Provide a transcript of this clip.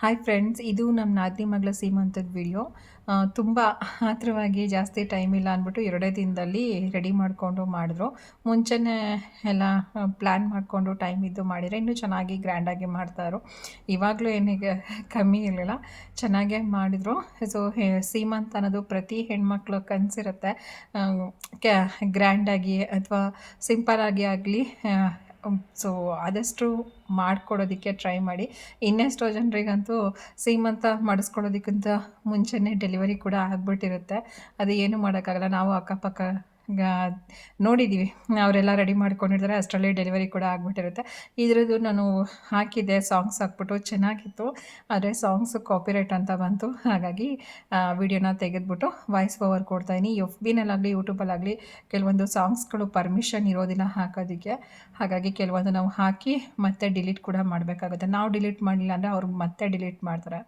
Hi friends ಇದು ನಮ್ಮ ನಾದಿನಿ ಮಗಳ ಸೀಮಂತದ ವಿಡಿಯೋ ತುಂಬ ಆತ್ರವಾಗಿ ಜಾಸ್ತಿ ಟೈಮ್ ಇಲ್ಲ ಅಂದ್ಬಿಟ್ಟು ಎರಡೇ ದಿನದಲ್ಲಿ ರೆಡಿ ಮಾಡಿಕೊಂಡು ಮಾಡಿದ್ರು. ಮುಂಚೆನೇ ಎಲ್ಲ ಪ್ಲ್ಯಾನ್ ಮಾಡಿಕೊಂಡು ಟೈಮ್ ಇದ್ದು ಮಾಡಿದರೆ ಇನ್ನೂ ಚೆನ್ನಾಗಿ ಗ್ರ್ಯಾಂಡಾಗಿ ಮಾಡ್ತಾಯಿದ್ರು ಇವಾಗಲೂ ಏನಿಗೆ ಕಮ್ಮಿ ಇರಲಿಲ್ಲ, ಚೆನ್ನಾಗೇ ಮಾಡಿದರು. ಸೊ ಸೀಮಂತ ಅನ್ನೋದು ಪ್ರತಿ ಹೆಣ್ಮಕ್ಳು ಕನಸಿರುತ್ತೆ. ಕ್ಯಾ ಗ್ರ್ಯಾಂಡಾಗಿ ಅಥವಾ ಸಿಂಪಲಾಗಿ ಆಗಲಿ ಸೊ ಆದಷ್ಟು ಮಾಡಿಕೊಡೋದಕ್ಕೆ ಟ್ರೈ ಮಾಡಿ. ಇನ್ನೆಷ್ಟೋ ಜನರಿಗಂತೂ ಸೀಮಂತ ಮಾಡಿಸ್ಕೊಳ್ಳೋದಕ್ಕಿಂತ ಮುಂಚೆನೇ ಡೆಲಿವರಿ ಕೂಡ ಆಗಿಬಿಟ್ಟಿರುತ್ತೆ. ಅದು ಏನು ಮಾಡೋಕ್ಕಾಗಲ್ಲ. ನಾವು ಅಕ್ಕಪಕ್ಕ ನೋಡಿದ್ದೀವಿ ಅವರೆಲ್ಲ ರೆಡಿ ಮಾಡ್ಕೊಂಡಿರ್ತಾರೆ. ಅಷ್ಟರಲ್ಲೇ ಡೆಲಿವರಿ ಕೂಡ ಆಗಿಬಿಟ್ಟಿರುತ್ತೆ. ಇದರದ್ದು ನಾನು ಹಾಕಿದ್ದೆ ಸಾಂಗ್ಸ್ ಹಾಕ್ಬಿಟ್ಟು. ಚೆನ್ನಾಗಿತ್ತು. ಆದರೆ ಸಾಂಗ್ಸ್ ಕಾಪಿರೈಟ್ ಅಂತ ಬಂತು. ಹಾಗಾಗಿ ವಿಡಿಯೋನ ತೆಗೆದ್ಬಿಟ್ಟು ವಾಯ್ಸ್ ಓವರ್ ಕೊಡ್ತಾಯಿನಿ ಎಫ್ ಬಿನಲ್ಲಾಗಲಿ ಯೂಟ್ಯೂಬಲ್ಲಾಗಲಿ ಕೆಲವೊಂದು ಸಾಂಗ್ಸ್ಗಳು ಪರ್ಮಿಷನ್ ಇರೋದಿಲ್ಲ ಹಾಕೋದಕ್ಕೆ. ಹಾಗಾಗಿ ಕೆಲವೊಂದು ನಾವು ಹಾಕಿ ಮತ್ತೆ ಡಿಲೀಟ್ ಕೂಡ ಮಾಡಬೇಕಾಗುತ್ತೆ. ನಾವು ಡಿಲೀಟ್ ಮಾಡಲಿಲ್ಲ ಅಂದರೆ ಅವ್ರಿಗೆ ಮತ್ತೆ ಡಿಲೀಟ್ ಮಾಡ್ತಾರೆ.